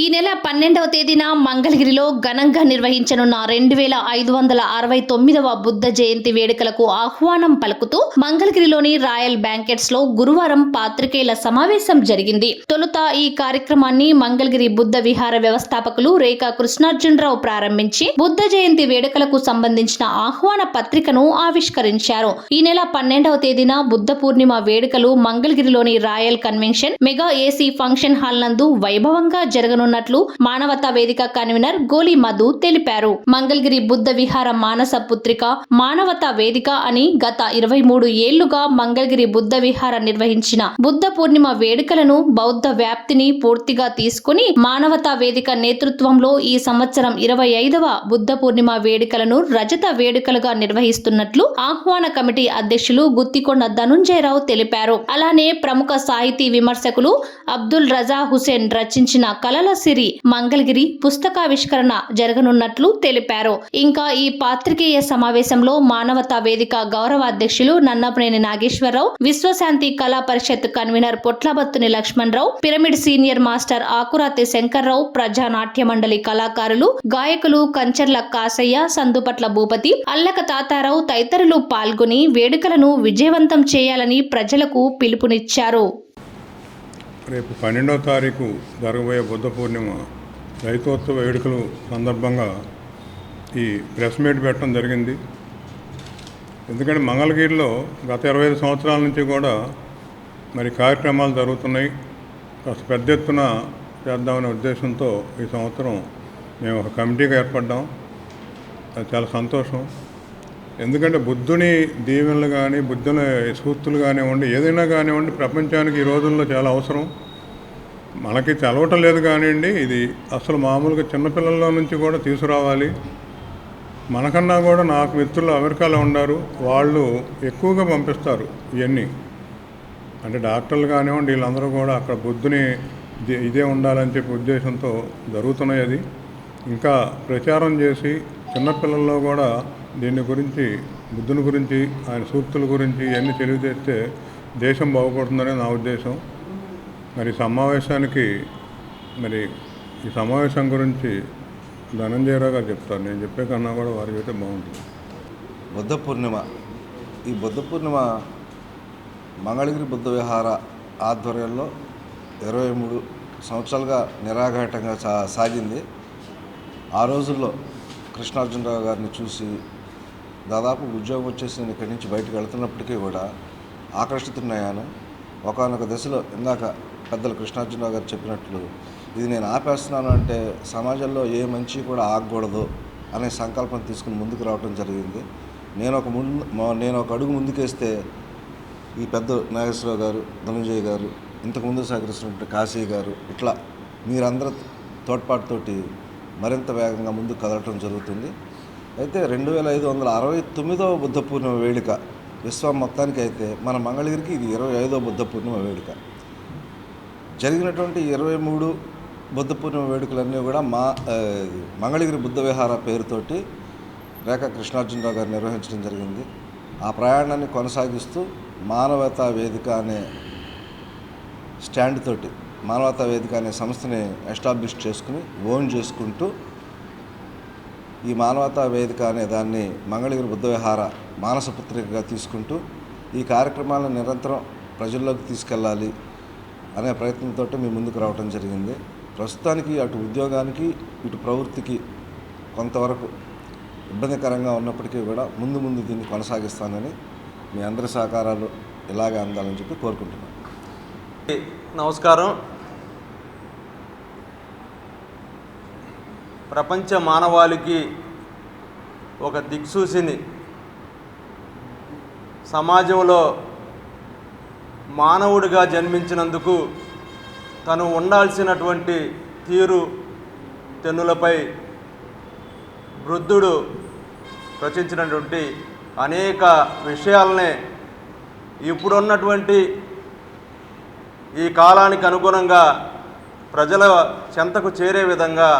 ఈ నెల పన్నెండవ తేదీన మంగళగిరిలో ఘనంగా నిర్వహించనున్న రెండు వేల ఐదు వందల అరవై తొమ్మిదవ బుద్ధ జయంతి వేడుకలకు ఆహ్వానం పలుకుతూ మంగళగిరిలోని రాయల్ బ్యాంకెట్స్లో గురువారం పాత్రికేయుల సమావేశం జరిగింది. తొలుత ఈ కార్యక్రమాన్ని మంగళగిరి బుద్ధ విహార వ్యవస్థాపకులు రేఖా కృష్ణార్జునరావు ప్రారంభించి బుద్ధ జయంతి వేడుకలకు సంబంధించిన ఆహ్వాన పత్రికను ఆవిష్కరించారు. ఈ నెల పన్నెండవ తేదీన బుద్ధ పూర్ణిమ వేడుకలు మంగళగిరిలోని royal convention mega AC function hall నందు వైభవంగా జరగను జరగనున్నట్లు మానవతా వేదిక కన్వీనర్ గోలి మధు తెలిపారు. మంగళగిరి బుద్ధ విహార మానస పుత్రిక మానవతా వేదిక అని గత ఇరవై మూడు ఏళ్ళుగా మంగళగిరి బుద్ధ విహార నిర్వహించిన బుద్ధ పూర్ణిమ వేడుకలను బౌద్ధ వ్యాప్తిని పూర్తిగా తీసుకుని మానవతా వేదిక నేతృత్వంలో ఈ సంవత్సరం ఇరవై ఐదవ బుద్ధ పూర్ణిమ వేడుకలను రజత వేడుకలుగా నిర్వహిస్తున్నట్లు ఆహ్వాన కమిటీ అధ్యక్షులు గుత్తికొండ ధనుంజయరావు తెలిపారు. అలానే ప్రముఖ సాహితీ విమర్శకులు అబ్దుల్ రజా హుసేన్ రచించిన కలల సిరి మంగళగిరి పుస్తకావిష్కరణ జరగనున్నట్లు తెలిపారు. ఇంకా ఈ పాత్రికేయ సమావేశంలో మానవతా వేదిక గౌరవ అధ్యక్షులు Nannapaneni Nageswararao Viswasanthi Kala Parishad convener Potlabattuni Lakshmanarao pyramid senior master Akurathi Shankarrao ప్రజా నాట్య మండలి కళాకారులు గాయకులు కంచర్ల కాసయ్య సందుపట్ల భూపతి అల్లక తాతారావు తదితరులు పాల్గొని వేడుకలను విజయవంతం చేయాలని ప్రజలకు పిలుపునిచ్చారు. రేపు పన్నెండవ తారీఖు జరగబోయే బుద్ధ పూర్ణిమ రైతోత్సవ వేడుకల సందర్భంగా ఈ ప్రెస్ మీట్ పెట్టడం జరిగింది. ఎందుకంటే మంగళగిరిలో గత ఇరవై ఐదు సంవత్సరాల నుంచి కూడా మరి కార్యక్రమాలు జరుగుతున్నాయి. కాస్త పెద్ద ఎత్తున చేద్దామనే ఉద్దేశంతో ఈ సంవత్సరం మేము ఒక కమిటీగా ఏర్పడ్డాం. అది చాలా సంతోషం. ఎందుకంటే బుద్ధుని దీవెనలు కానీ బుద్ధుని సూక్తులు కానివ్వండి ఏదైనా కానివ్వండి ప్రపంచానికి ఈ రోజుల్లో చాలా అవసరం. మనకి తెలవటం లేదు కానివ్వండి ఇది అసలు మామూలుగా చిన్నపిల్లల నుంచి కూడా తీసుకురావాలి. మనకన్నా కూడా నాకు మిత్రులు అమెరికాలో ఉన్నారు వాళ్ళు ఎక్కువగా పంపిస్తారు ఇవన్నీ. అంటే డాక్టర్లు కానివ్వండి వీళ్ళందరూ కూడా అక్కడ బుద్ధుని ఇదే ఉండాలని చెప్పి ఉద్దేశంతో జరుగుతున్నాయి అది. ఇంకా ప్రచారం చేసి చిన్నపిల్లల్లో కూడా దీని గురించి బుద్ధుని గురించి ఆయన సూక్తుల గురించి ఇవన్నీ తెలియజేస్తే దేశం బాగుపడుతుందనే నా ఉద్దేశం. మరి సమావేశానికి మరి ఈ సమావేశం గురించి ధనంజయరావు గారు చెప్తారు. నేను చెప్పే కన్నా కూడా వారు చెప్తే బాగుంటుంది. బుద్ధ పూర్ణిమ ఈ బుద్ధ పూర్ణిమ మంగళగిరి బుద్ధ విహార ఆధ్వర్యంలో ఇరవై మూడు సంవత్సరాలుగా నిరాఘాటంగా సా సాగింది. ఆ రోజుల్లో కృష్ణార్జునరావు గారిని చూసి దాదాపు ఉద్యోగం వచ్చేసి నేను ఇక్కడి నుంచి బయటకు వెళ్తున్నప్పటికీ కూడా ఆకర్షితున్నాయాను ఒకనొక దశలో ఇందాక పెద్దలు కృష్ణార్జునరావు గారు చెప్పినట్లు ఇది నేను ఆపేస్తున్నాను అంటే సమాజంలో ఏ మంచి కూడా ఆగకూడదు అనే సంకల్పం తీసుకుని ముందుకు రావడం జరిగింది. నేను ఒక ముందు నేను ఒక అడుగు ముందుకేస్తే ఈ పెద్ద నాగేశ్వరరావు గారు ధనంజయ్ గారు ఇంతకుముందు సహకరిస్తున్నట్టు కాశీ గారు ఇట్లా మీరందరూ తోడ్పాటుతోటి మరింత వేగంగా ముందు కదలటం జరుగుతుంది. అయితే రెండు వేల ఐదు వందల అరవై తొమ్మిదవ బుద్ధ పూర్ణిమ వేడుక విశ్వం మొత్తానికి అయితే మన మంగళగిరికి ఇది ఇరవై ఐదవ బుద్ధ పూర్ణిమ వేడుక. జరిగినటువంటి ఇరవై మూడు బుద్ధ పూర్ణిమ వేడుకలన్నీ కూడా మా మంగళగిరి బుద్ధ విహార పేరుతోటి రేఖా కృష్ణార్జునరావు గారు నిర్వహించడం జరిగింది. ఆ ప్రయాణాన్ని కొనసాగిస్తూ మానవతా వేదిక అనే స్టాండ్ తోటి మానవతా వేదిక అనే సంస్థని ఎస్టాబ్లిష్ చేసుకుని ఓన్ చేసుకుంటూ ఈ మానవతా వేదిక అనే దాన్ని మంగళగిరి బుద్ధ విహార మానస పుత్రికగా తీసుకుంటూ ఈ కార్యక్రమాలను నిరంతరం ప్రజల్లోకి తీసుకెళ్ళాలి అనే ప్రయత్నంతో మీ ముందుకు రావడం జరిగింది. ప్రస్తుతానికి అటు ఉద్యోగానికి ఇటు ప్రవృత్తికి కొంతవరకు ఇబ్బందికరంగా ఉన్నప్పటికీ కూడా ముందు ముందు దీన్ని కొనసాగిస్తానని మీ అందరి సహకారాలు ఇలాగే అందాలని చెప్పి కోరుకుంటున్నాను. నమస్కారం. ప్రపంచ మానవాళికి ఒక దిక్సూచిని. సమాజంలో మానవుడిగా జన్మించినందుకు తను ఉండాల్సినటువంటి తీరు తెన్నులపై వృద్ధుడు రచించినటువంటి అనేక విషయాలనే ఇప్పుడున్నటువంటి ఈ కాలానికి అనుగుణంగా ప్రజల చెంతకు చేరే విధంగా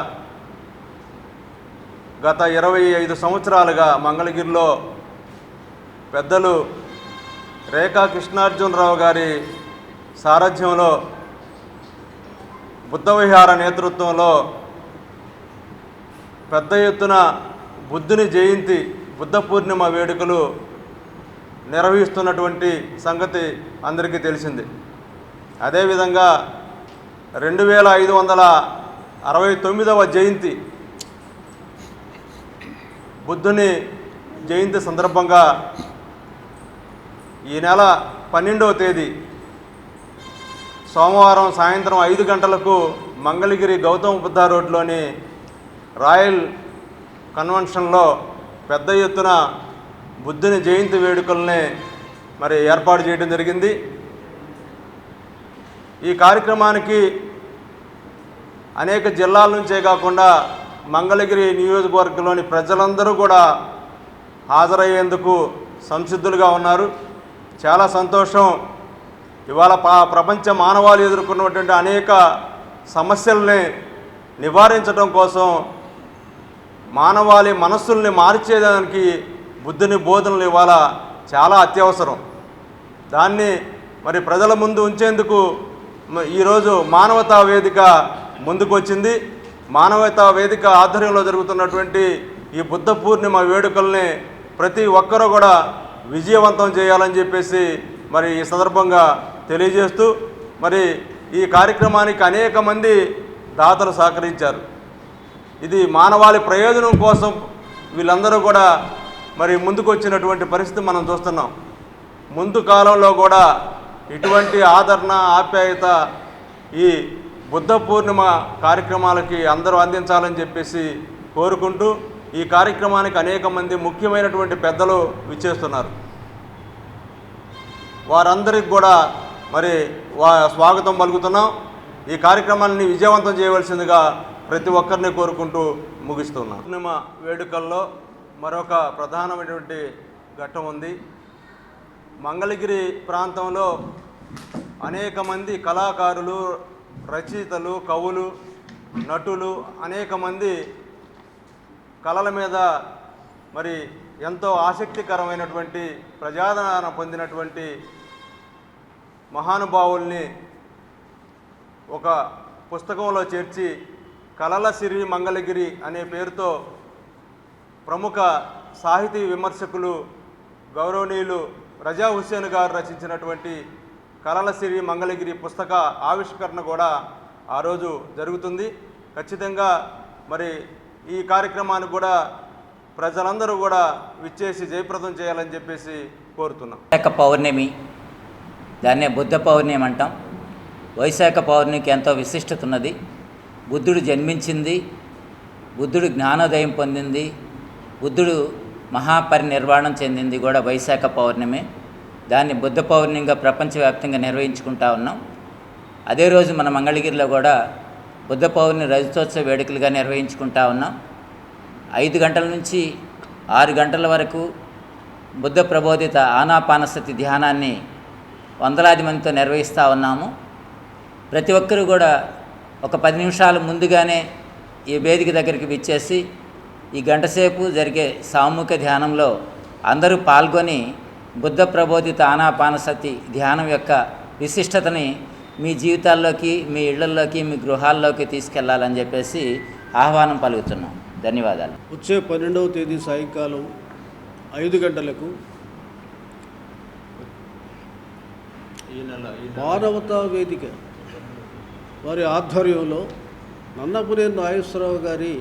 గత ఇరవై ఐదు సంవత్సరాలుగా మంగళగిరిలో పెద్దలు రేఖా కృష్ణార్జునరావు గారి సారథ్యంలో బుద్ధవిహార నేతృత్వంలో పెద్ద ఎత్తున బుద్ధుని జయంతి బుద్ధ పూర్ణిమ వేడుకలు నిర్వహిస్తున్నటువంటి సంగతి అందరికీ తెలిసింది. అదేవిధంగా రెండు వేల ఐదు వందల అరవై తొమ్మిదవ జయంతి బుద్ధుని జయంతి సందర్భంగా ఈ నెల పన్నెండవ తేదీ సోమవారం సాయంత్రం ఐదు గంటలకు మంగళగిరి గౌతమ బుద్ధ రోడ్లోని రాయల్ కన్వెన్షన్లో పెద్ద ఎత్తున బుద్ధుని జయంతి వేడుకల్ని మరి ఏర్పాటు చేయడం జరిగింది. ఈ కార్యక్రమానికి అనేక జిల్లాల నుంచే కాకుండా మంగళగిరి నియోజకవర్గంలోని ప్రజలందరూ కూడా హాజరయ్యేందుకు సంసిద్ధులుగా ఉన్నారు. చాలా సంతోషం. ఇవాళ ప్రపంచ మానవాళి ఎదుర్కొన్నటువంటి అనేక సమస్యల్ని నివారించడం కోసం మానవాళి మనస్సుల్ని మార్చేదానికి బుద్ధుని బోధనలు ఇవాళ చాలా అత్యవసరం. దాన్ని మరి ప్రజల ముందు ఉంచేందుకు ఈరోజు మానవతా వేదిక ముందుకు వచ్చింది మానవతా వేదిక ఆధ్వర్యంలో జరుగుతున్నటువంటి ఈ బుద్ధ పూర్ణిమ వేడుకల్ని ప్రతి ఒక్కరూ కూడా విజయవంతం చేయాలని చెప్పేసి మరి ఈ సందర్భంగా తెలియజేస్తూ మరి ఈ కార్యక్రమానికి అనేక మంది దాతలు సహకరించారు. ఇది మానవాళి ప్రయోజనం కోసం వీళ్ళందరూ కూడా మరి ముందుకు వచ్చినటువంటి పరిస్థితి మనం చూస్తున్నాం. ముందు కాలంలో కూడా ఇటువంటి ఆదరణ ఆప్యాయత ఈ బుద్ధ పూర్ణిమ కార్యక్రమాలకి అందరూ అందించాలని చెప్పేసి కోరుకుంటూ ఈ కార్యక్రమానికి అనేక మంది ముఖ్యమైనటువంటి పెద్దలు విచ్చేస్తున్నారు. వారందరికి కూడా మరి వా స్వాగతం పలుకుతున్నాం. ఈ కార్యక్రమాన్ని విజయవంతం చేయవలసిందిగా ప్రతి ఒక్కరిని కోరుకుంటూ ముగిస్తున్నాం. పూర్ణిమ వేడుకల్లో మరొక ప్రధానమైనటువంటి ఘట్టం ఉంది. మంగళగిరి ప్రాంతంలో అనేక మంది కళాకారులు రచయితలు కవులు నటులు అనేక మంది కళల మీద మరి ఎంతో ఆసక్తికరమైనటువంటి ప్రజాదరణ పొందినటువంటి మహానుభావుల్ని ఒక పుస్తకంలో చేర్చి కళల సిరి మంగళగిరి అనే పేరుతో ప్రముఖ సాహితీ విమర్శకులు గౌరవనీయులు రజా హుస్సేన్ గారు రచించినటువంటి కళల మంగళగిరి పుస్తక ఆవిష్కరణ కూడా ఆ రోజు జరుగుతుంది. ఖచ్చితంగా మరి ఈ కార్యక్రమాన్ని కూడా ప్రజలందరూ కూడా విచ్చేసి జయప్రదం చేయాలని చెప్పేసి కోరుతున్నాం. వైశాఖ పౌర్ణమి దాన్నే బుద్ధ పౌర్ణమి అంటాం. వైశాఖ పౌర్ణమికి ఎంతో విశిష్టత ఉన్నది. బుద్ధుడు జన్మించింది బుద్ధుడు జ్ఞానోదయం పొందింది బుద్ధుడు మహాపరినిర్వాణం చెందింది కూడా వైశాఖ పౌర్ణమి. దాన్ని బుద్ధ పౌర్ణమిగా ప్రపంచవ్యాప్తంగా నిర్వహించుకుంటా ఉన్నాం. అదే రోజు మన మంగళగిరిలో కూడా బుద్ధ పౌర్ణమి రజతోత్సవ వేడుకలుగా నిర్వహించుకుంటా ఉన్నాం. ఐదు గంటల నుంచి ఆరు గంటల వరకు బుద్ధ ప్రబోధిత ఆనాపానసతి ధ్యానాన్ని వందలాది మందితో నిర్వహిస్తూ ఉన్నాము. ప్రతి ఒక్కరూ కూడా ఒక పది నిమిషాలు ముందుగానే ఈ వేదిక దగ్గరికి విచ్చేసి ఈ గంటసేపు జరిగే సామూహిక ధ్యానంలో అందరూ పాల్గొని బుద్ధ ప్రబోధిత ఆనాపానసతి ధ్యానం యొక్క విశిష్టతని మీ జీవితాల్లోకి మీ ఇళ్ళల్లోకి మీ గృహాల్లోకి తీసుకెళ్ళాలని చెప్పేసి ఆహ్వానం పలుకుతున్నాం. ధన్యవాదాలు. వచ్చే పన్నెండవ తేదీ సాయంకాలం ఐదు గంటలకు మానవతా వేదిక వారి ఆధ్వర్యంలో నన్నపురే నాగేశ్వరరావు గారి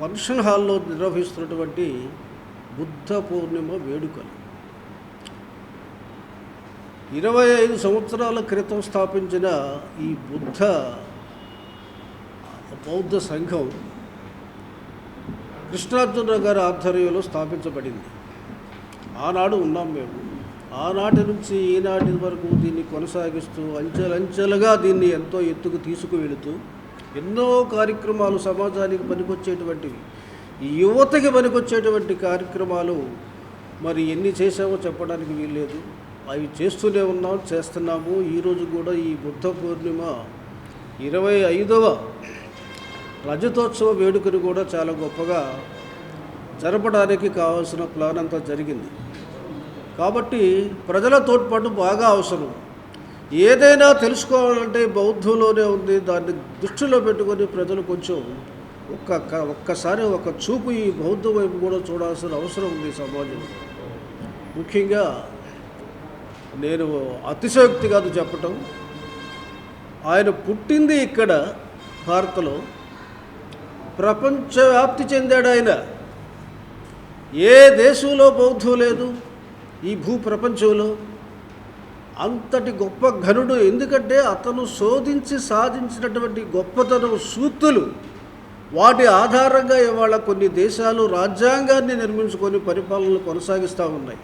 ఫంక్షన్ హాల్లో నిర్వహిస్తున్నటువంటి బుద్ధ పూర్ణిమ వేడుకలు. ఇరవై ఐదు సంవత్సరాల క్రితం స్థాపించిన ఈ బుద్ధ బౌద్ధ సంఘం కృష్ణార్జున గారి ఆధ్వర్యంలో స్థాపించబడింది. ఆనాడు ఉన్నాం మేము. ఆనాటి నుంచి ఈనాటి వరకు దీన్ని కొనసాగిస్తూ అంచెలంచెలుగా దీన్ని ఎంతో ఎత్తుకు తీసుకువెళుతూ ఎన్నో కార్యక్రమాలు సమాజానికి పనికొచ్చేటువంటివి యువతకి పనికొచ్చేటువంటి కార్యక్రమాలు మరి ఎన్ని చేసామో చెప్పడానికి వీల్లేదు. అవి చేస్తూనే ఉన్నాం చేస్తున్నాము. ఈరోజు కూడా ఈ బుద్ధ పూర్ణిమ ఇరవై ఐదవ రజతోత్సవ వేడుకను కూడా చాలా గొప్పగా జరపడానికి కావాల్సిన ప్లాన్ అంతా జరిగింది. కాబట్టి ప్రజల తోడ్పాటు బాగా అవసరం. ఏదైనా తెలుసుకోవాలంటే బౌద్ధంలోనే ఉంది. దాన్ని దృష్టిలో పెట్టుకొని ప్రజలు కొంచెం ఒక్క ఒక్కసారి ఒక చూపు ఈ బౌద్ధ వైపు కూడా చూడాల్సిన అవసరం ఉంది సమాజంలో. ముఖ్యంగా నేను అతిశయోక్తి కాదు చెప్పటం. ఆయన పుట్టింది ఇక్కడ భారత్లో. ప్రపంచవ్యాప్తి చెందాడు ఆయన. ఏ దేశంలో బౌద్ధం లేదు ఈ భూ ప్రపంచంలో అంతటి గొప్ప ఘనుడు ఎందుకంటే అతను శోధించి సాధించినటువంటి గొప్పతనం సూక్తులు. వాటి ఆధారంగా ఇవాళ కొన్ని దేశాలు రాజ్యాంగాన్ని నిర్మించుకొని పరిపాలనలు కొనసాగిస్తూ ఉన్నాయి.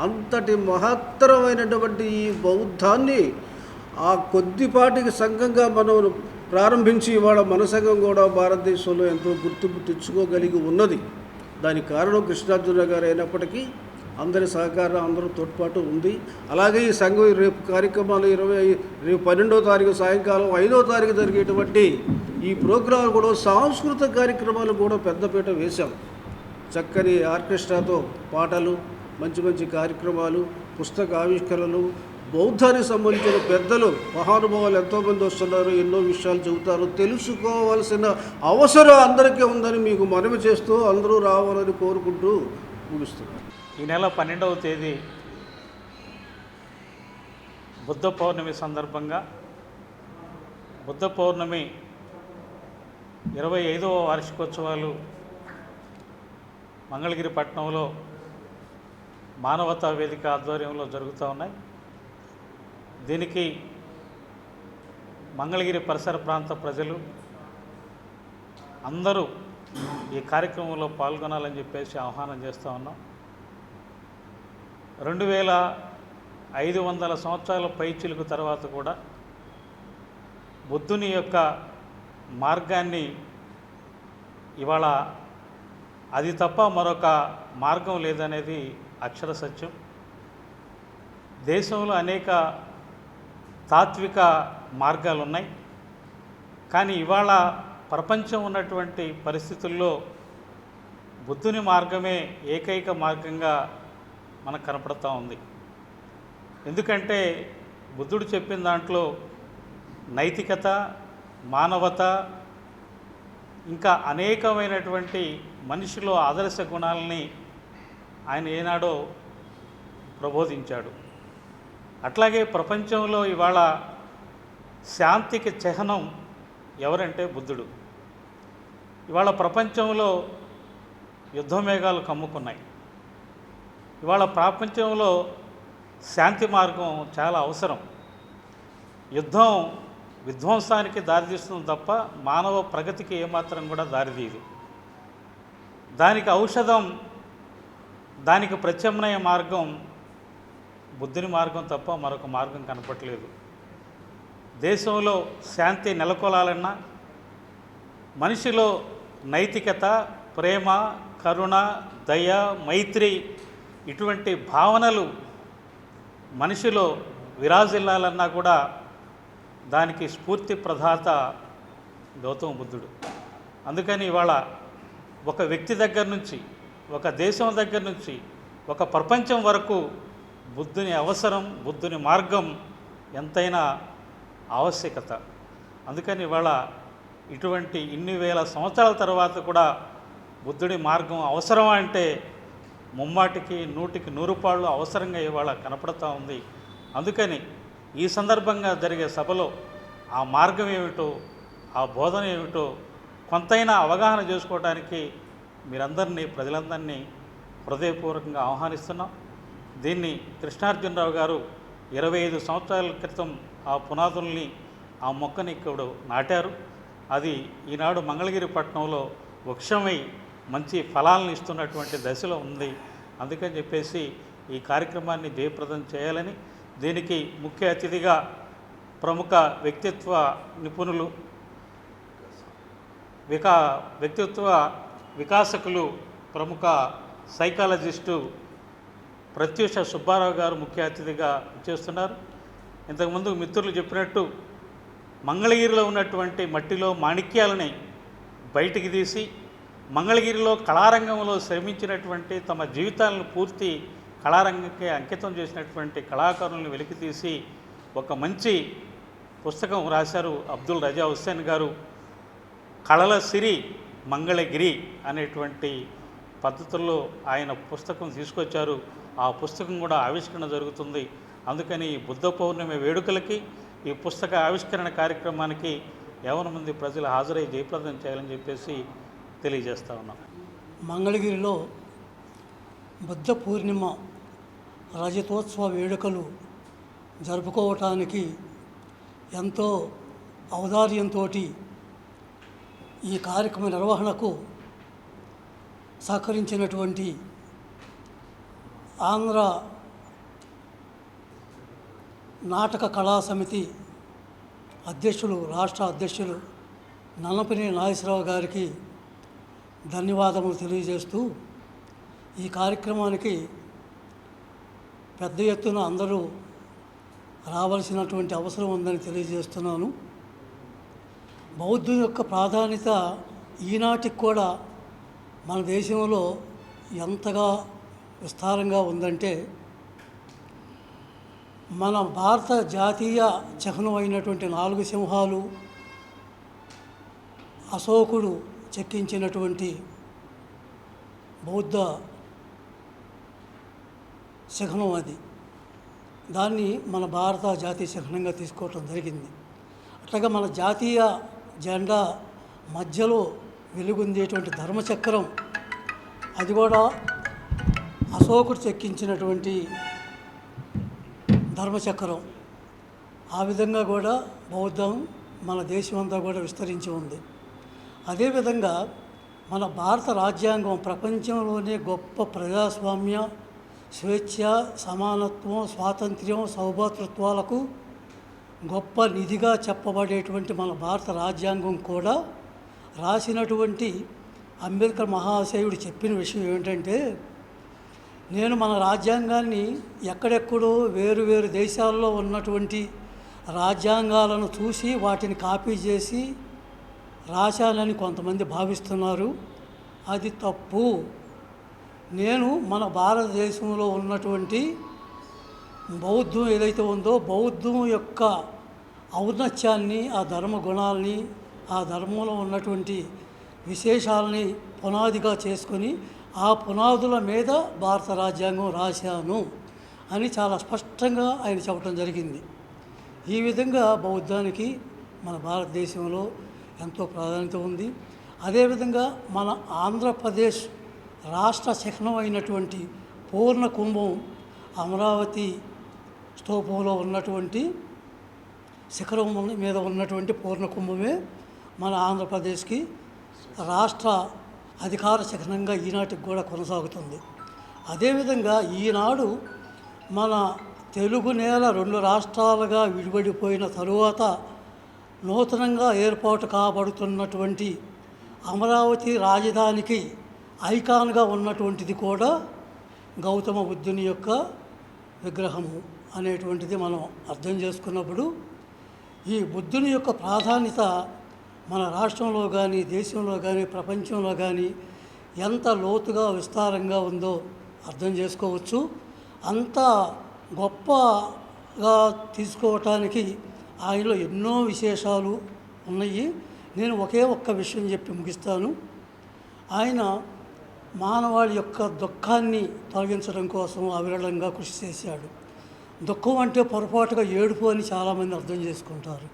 అంతటి మహత్తరమైనటువంటి ఈ బౌద్ధాన్ని ఆ కొద్దిపాటికి సంఘంగా మనం ప్రారంభించి ఇవాళ మన సంఘం కూడా భారతదేశంలో ఎంతో గుర్తింపు తెచ్చుకోగలిగి ఉన్నది. దానికి కారణం కృష్ణార్జున గారు అయినప్పటికీ అందరి సహకారం అందరూ తోడ్పాటు ఉంది. అలాగే ఈ సంఘం రేపు కార్యక్రమాలు ఇరవై రేపు పన్నెండో తారీఖు సాయంకాలం ఐదో తారీఖు జరిగేటువంటి ఈ ప్రోగ్రాం కూడా సాంస్కృతిక కార్యక్రమాలు కూడా పెద్దపీట వేశాం. చక్కని ఆర్కెస్ట్రాతో పాటలు మంచి మంచి కార్యక్రమాలు పుస్తక ఆవిష్కరణలు బౌద్ధానికి సంబంధించిన పెద్దలు మహానుభావులు ఎంతోమంది వస్తున్నారు ఎన్నో విషయాలు చెబుతారు. తెలుసుకోవాల్సిన అవసరం అందరికీ ఉందని మీకు మనవి చేస్తూ అందరూ రావాలని కోరుకుంటూ ముగిస్తున్నారు ఈ నెల పన్నెండవ తేదీ బుద్ధ పౌర్ణమి సందర్భంగా బుద్ధ పౌర్ణమి ఇరవై ఐదవ వార్షికోత్సవాలు మంగళగిరి పట్టణంలో మానవతా వేదిక ఆధ్వర్యంలో జరుగుతూ ఉన్నాయి. దీనికి మంగళగిరి పరిసర ప్రాంత ప్రజలు అందరూ ఈ కార్యక్రమంలో పాల్గొనాలని చెప్పేసి ఆహ్వానం చేస్తూ ఉన్నాం. రెండు వేల ఐదు వందల సంవత్సరాల పైచిలుకు తర్వాత కూడా బుద్ధుని యొక్క మార్గాన్ని ఇవాళ అది తప్ప మరొక మార్గం లేదనేది అక్షర సత్యం. దేశంలో అనేక తాత్విక మార్గాలు ఉన్నాయి కానీ ఇవాళ ప్రపంచం ఉన్నటువంటి పరిస్థితుల్లో బుద్ధుని మార్గమే ఏకైక మార్గంగా మనకు కనపడతా ఉంది. ఎందుకంటే బుద్ధుడు చెప్పిన దాంట్లో నైతికత మానవత ఇంకా అనేకమైనటువంటి మనిషిలో ఆదర్శ గుణాలని ఆయన ఏనాడో ప్రబోధించాడు. అట్లాగే ప్రపంచంలో ఇవాళ శాంతికి చిహ్నం ఎవరంటే బుద్ధుడు. ఇవాళ ప్రపంచంలో యుద్ధమేఘాలు కమ్ముకున్నాయి. ఇవాళ ప్రపంచంలో శాంతి మార్గం చాలా అవసరం. యుద్ధం విధ్వంసానికి దారితీస్తుంది తప్ప మానవ ప్రగతికి ఏమాత్రం కూడా దారితీయదు దానికి ఔషధం దానికి ప్రత్యామ్నాయ మార్గం బుద్ధుని మార్గం తప్ప మరొక మార్గం కనపట్లేదు దేశంలో శాంతి నెలకొలాలన్నా మనిషిలో నైతికత ప్రేమ కరుణ దయ మైత్రి ఇటువంటి భావనలు మనిషిలో విరాజిల్లాలన్నా కూడా దానికి స్ఫూర్తి ప్రదాత గౌతమ బుద్ధుడు. అందుకని ఇవాళ ఒక వ్యక్తి దగ్గర నుంచి ఒక దేశం దగ్గర నుంచి ఒక ప్రపంచం వరకు బుద్ధుని అవసరం బుద్ధుని మార్గం ఎంతైనా ఆవశ్యకత. అందుకని ఇవాళ ఇటువంటి ఇన్ని వేల సంవత్సరాల తర్వాత కూడా బుద్ధుడి మార్గం అవసరమా అంటే ముమ్మాటికి నూటికి నూరు పాళ్ళు అవసరంగా ఇవాళ కనపడుతూ ఉంది. అందుకని ఈ సందర్భంగా జరిగే సభలో ఆ మార్గం ఏమిటో ఆ బోధన ఏమిటో కొంతైనా అవగాహన చేసుకోవడానికి మీరందరినీ ప్రజలందరినీ హృదయపూర్వకంగా ఆహ్వానిస్తున్నాం. దీన్ని కృష్ణార్జునరావు గారు ఇరవై ఐదు సంవత్సరాల క్రితం ఆ పునాదుల్ని ఆ మొక్కని ఇక్కడ నాటారు. అది ఈనాడు మంగళగిరి పట్టణంలో వృక్షమై మంచి ఫలాలను ఇస్తున్నటువంటి దశలో ఉంది. అందుకని చెప్పేసి ఈ కార్యక్రమాన్ని జయప్రదం చేయాలని దీనికి ముఖ్య అతిథిగా ప్రముఖ వ్యక్తిత్వ నిపుణులు వికా వ్యక్తిత్వ వికాసకులు ప్రముఖ సైకాలజిస్టు ప్రత్యూష సుబ్బారావు గారు ముఖ్య అతిథిగా చేస్తున్నారు. ఇంతకుముందు మిత్రులు చెప్పినట్టు మంగళగిరిలో ఉన్నటువంటి మట్టిలో మాణిక్యాలని బయటికి తీసి మంగళగిరిలో కళారంగంలో శ్రమించినటువంటి తమ జీవితాలను పూర్తి కళారంగంకి అంకితం చేసినటువంటి కళాకారులను వెలికితీసి ఒక మంచి పుస్తకం రాశారు అబ్దుల్ రజా హుస్సేన్ గారు. కళల సిరి మంగళగిరి అనేటువంటి పద్ధతుల్లో ఆయన పుస్తకం తీసుకొచ్చారు. ఆ పుస్తకం కూడా ఆవిష్కరణ జరుగుతుంది. అందుకని ఈ బుద్ధ పౌర్ణమి వేడుకలకి ఈ పుస్తక ఆవిష్కరణ కార్యక్రమానికి ఎవరి మంది ప్రజలు హాజరై జయప్రదం చేయాలని చెప్పేసి తెలియజేస్తా ఉన్నాం. మంగళగిరిలో బుద్ధ పూర్ణిమ రజతోత్సవ వేడుకలు జరుపుకోవటానికి ఎంతో ఔదార్యంతో ఈ కార్యక్రమ నిర్వహణకు సహకరించినటువంటి ఆంధ్ర నాటక కళా సమితి అధ్యక్షులు రాష్ట్ర అధ్యక్షులు నల్లపని నాగేశ్వరరావు గారికి ధన్యవాదములు తెలియజేస్తూ ఈ కార్యక్రమానికి పెద్ద ఎత్తున అందరూ రావాల్సినటువంటి అవసరం ఉందని తెలియజేస్తున్నాను. బౌద్ధం యొక్క ప్రాధాన్యత ఈనాటికి కూడా మన దేశంలో ఎంతగా విస్తారంగా ఉందంటే మన భారత జాతీయ చిహ్నం అయినటువంటి నాలుగు సింహాలు అశోకుడు చెక్కించినటువంటి బౌద్ధ చిహ్నం అది. దాన్ని మన భారత జాతీయ చిహ్నంగా తీసుకోవటం జరిగింది. అట్లాగా మన జాతీయ జెండా మధ్యలో వెలుగుందేటువంటి ధర్మచక్రం అది కూడా అశోకుడు చెక్కించినటువంటి ధర్మచక్రం. ఆ విధంగా కూడా బౌద్ధం మన దేశం అంతా కూడా విస్తరించి ఉంది. అదేవిధంగా మన భారత రాజ్యాంగం ప్రపంచంలోనే గొప్ప ప్రజాస్వామ్య స్వేచ్ఛ సమానత్వం స్వాతంత్ర్యం సౌభాతృత్వాలకు గొప్ప నిధిగా చెప్పబడేటువంటి మన భారత రాజ్యాంగం కూడా రాసినటువంటి అంబేద్కర్ మహాశయుడు చెప్పిన విషయం ఏమిటంటే నేను మన రాజ్యాంగాన్ని ఎక్కడెక్కడో వేరు వేరు దేశాల్లో ఉన్నటువంటి రాజ్యాంగాలను చూసి వాటిని కాపీ చేసి రాశానని కొంతమంది భావిస్తున్నారు. అది తప్పు. నేను మన భారతదేశంలో ఉన్నటువంటి బౌద్ధం ఏదైతే ఉందో బౌద్ధం యొక్క ఔన్నత్యాన్ని ఆ ధర్మ గుణాలని ఆ ధర్మంలో ఉన్నటువంటి విశేషాలని పునాదిగా చేసుకొని ఆ పునాదుల మీద భారత రాజ్యాంగం రాశాను అని చాలా స్పష్టంగా ఆయన చెప్పడం జరిగింది. ఈ విధంగా బౌద్ధానికి మన భారతదేశంలో ఎంతో ప్రాధాన్యత ఉంది. అదేవిధంగా మన ఆంధ్రప్రదేశ్ రాష్ట్ర చిహ్నం అయినటువంటి పూర్ణ కుంభం అమరావతి స్తూపంలో ఉన్నటువంటి శిఖరం మీద ఉన్నటువంటి పూర్ణ కుంభమే మన ఆంధ్రప్రదేశ్కి రాష్ట్ర అధికార శిఖరంగా ఈనాటికి కూడా కొనసాగుతుంది. అదేవిధంగా ఈనాడు మన తెలుగు నేల రెండు రాష్ట్రాలుగా విడిపడిపోయిన తరువాత నూతనంగా ఏర్పాటు కాబడుతున్నటువంటి అమరావతి రాజధానికి ఐకాన్గా ఉన్నటువంటిది కూడా గౌతమ బుద్ధుని యొక్క విగ్రహము అనేటువంటిది మనం అర్థం చేసుకున్నప్పుడు ఈ బుద్ధుని యొక్క ప్రాధాన్యత మన రాష్ట్రంలో కానీ దేశంలో కానీ ప్రపంచంలో కానీ ఎంత లోతుగా విస్తారంగా ఉందో అర్థం చేసుకోవచ్చు. అంత గొప్పగా తీసుకోవటానికి ఆయనలో ఎన్నో విశేషాలు ఉన్నాయి. నేను ఒకే ఒక్క విషయం చెప్పి ముగిస్తాను. ఆయన మానవాళి యొక్క దుఃఖాన్ని తొలగించడం కోసం అవిరళంగా కృషి చేశాడు. దుఃఖం అంటే పొరపాటుగా ఏడుపు అని చాలామంది అర్థం చేసుకుంటారు.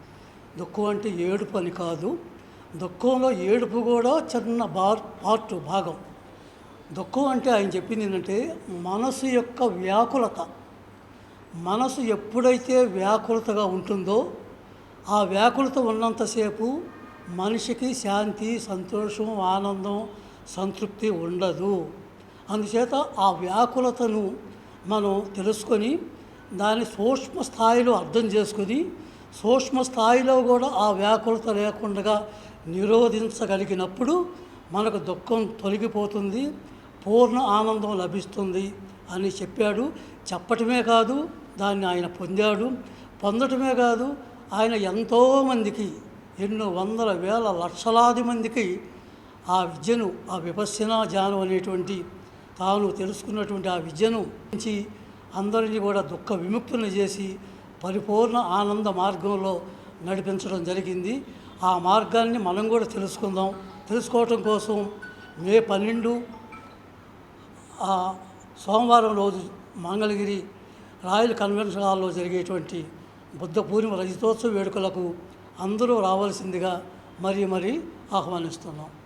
దుఃఖం అంటే ఏడుపు అని కాదు. దుఃఖంలో ఏడుపు కూడా చిన్న బార్ పార్ట్ భాగం. దుఃఖం అంటే ఆయన చెప్పింది ఏంటంటే మనసు యొక్క వ్యాకులత. మనసు ఎప్పుడైతే వ్యాకులతగా ఉంటుందో ఆ వ్యాకులత ఉన్నంతసేపు మనిషికి శాంతి సంతోషం ఆనందం సంతృప్తి ఉండదు. అందుచేత ఆ వ్యాకులతను మనం తెలుసుకొని దాని సూక్ష్మ స్థాయిలో అర్థం చేసుకుని సూక్ష్మ స్థాయిలో కూడా ఆ వ్యాకులత లేకుండా నిరోధించగలిగినప్పుడు మనకు దుఃఖం తొలగిపోతుంది పూర్ణ ఆనందం లభిస్తుంది అని చెప్పాడు. చెప్పటమే కాదు దాన్ని ఆయన పొందాడు. పొందటమే కాదు ఆయన ఎంతోమందికి ఎన్నో వందల వేల లక్షలాది మందికి ఆ విద్యను ఆ విపశ్యన జ్ఞానం అనేటువంటి తాను తెలుసుకున్నటువంటి ఆ విద్యను నుంచి అందరినీ కూడా దుఃఖ విముక్తులను చేసి పరిపూర్ణ ఆనంద మార్గంలో నడిపించడం జరిగింది. ఆ మార్గాన్ని మనం కూడా తెలుసుకుందాం. తెలుసుకోవటం కోసం మే పన్నెండు సోమవారం రోజు మంగళగిరి రాయల్ కన్వెన్షన్ హాల్లో జరిగేటువంటి బుద్ధ పూర్ణిమ రజతోత్సవ వేడుకలకు అందరూ రావాల్సిందిగా మరీ మరీ ఆహ్వానిస్తున్నాం.